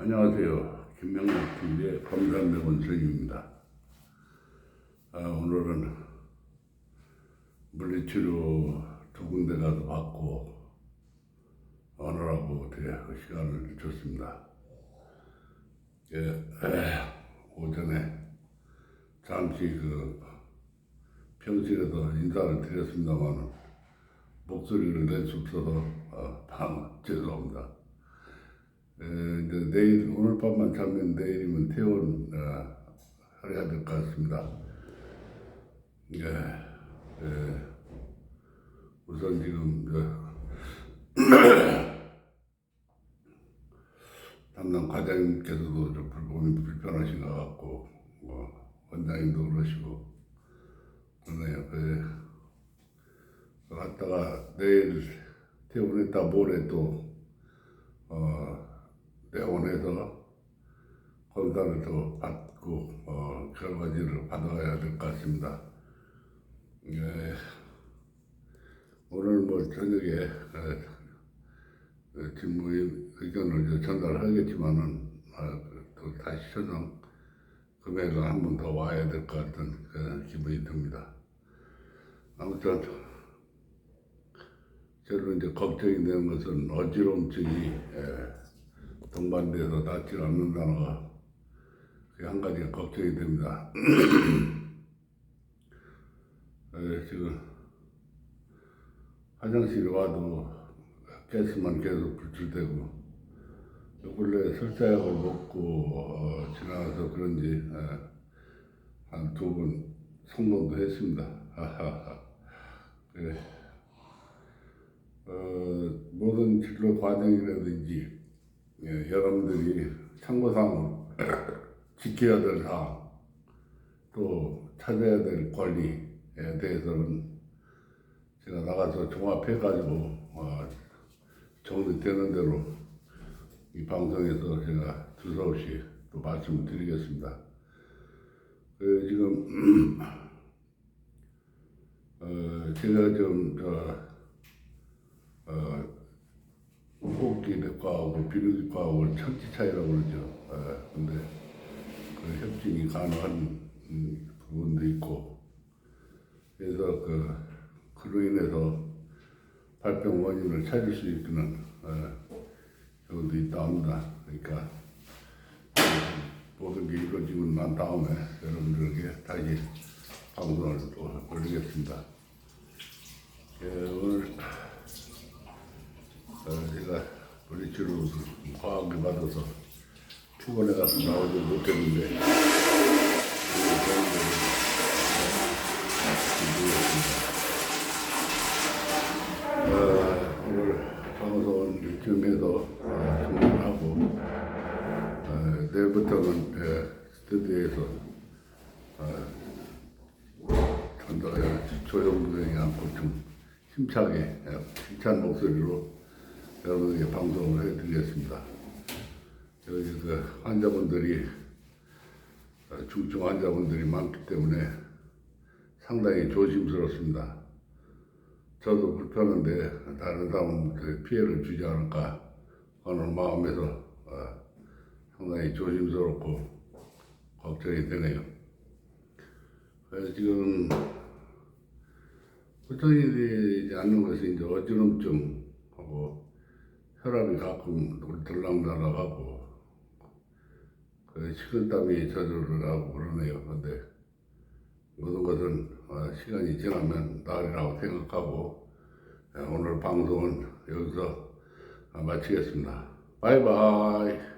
안녕하세요. 김명락 TV의 검산대원 선임입니다. 아, 오늘은 물리치료 두 군데 가서 받고 오늘하고 어떻게 그 시간을 줬습니다. 예, 에, 오전에 잠시 그 평실에서 인사를 드렸습니다만 목소리를 낼 수 없어서 아, 방 죄송합니다. 에, 이제 내일 오늘 밤만 자면 내일이면 퇴원 어, 해야 될 것 같습니다. 예, 예. 우선 지금 저, 담당 과장님께서도 좀 불편하신 것 같고 뭐 원장님도 그러시고 그러네요. 그 갔다가 내일 퇴원했다 모레 또 어, 내원해서 검사를 더 받고 어, 결과지를 받아가야 될 것 같습니다. 예, 오늘 뭐 저녁에 에, 그 직무의 의견을 이제 전달하겠지만은 아, 또 다시 저녁 금요일에 한번 더 와야 될 것 같은 그런 기분이 듭니다. 아무튼 저는 이제 걱정이 되는 것은 어지럼증이 예, 동반돼서 낫지 거, 그게 한 가지가 걱정이 됩니다. 예, 지금 화장실에 와도 가스만 계속 불출되고 요 근래 설사약을 먹고 어, 지나가서 그런지 한 두 번 성공도 했습니다. 그래. 어, 모든 진로 과정이라든지 예, 여러분들이 참고사항 지켜야 될 사항 또 찾아야 될 권리에 대해서는 제가 나가서 종합해가지고 어, 정리되는 대로 이 방송에서 제가 두서없이 또 말씀을 드리겠습니다. 그 지금 어, 제가 좀 저, 어, 내과하고 비뇨기과하고 천지 차이라고 그러죠. 어, 근데 그 협진이 가능한 음, 부분도 있고 그래서 그 그로 인해서 발병 원인을 찾을 수 있는 어, 경우도 있다 합니다. 그러니까 그 모든 게 이루어지고 난 다음에 여러분들에게 다시 방송을 또 올리겠습니다. 예, 오늘 어, 제가 물리치료 과학을 받아서 피곤해 가서 나오지 못했는데. 어, 오늘 방송은 이쯤에서 어, 종료를 하고 어, 내일부터는 예, 스튜디오에서 어, 전달해 조용히 않고 좀 힘차게 예, 힘찬 목소리로 여러분에게 방송을 해드리겠습니다. 여기 그 환자분들이 어, 중증 환자분들이 많기 때문에 상당히 조심스럽습니다. 저도 불편한데 다른 사람한테 피해를 주지 않을까 하는 마음에서 어, 상당히 조심스럽고 걱정이 되네요. 그래서 지금 걱정이 되지 않는 것이 이제 어지럼증 하고 혈압이 가끔 들락날락하고 그 식은땀이 저절로 나고 그러네요. 근데 모든 것은 어, 시간이 지나면 나으리라고 생각하고 예, 오늘 방송은 여기서 어, 마치겠습니다. 바이바이.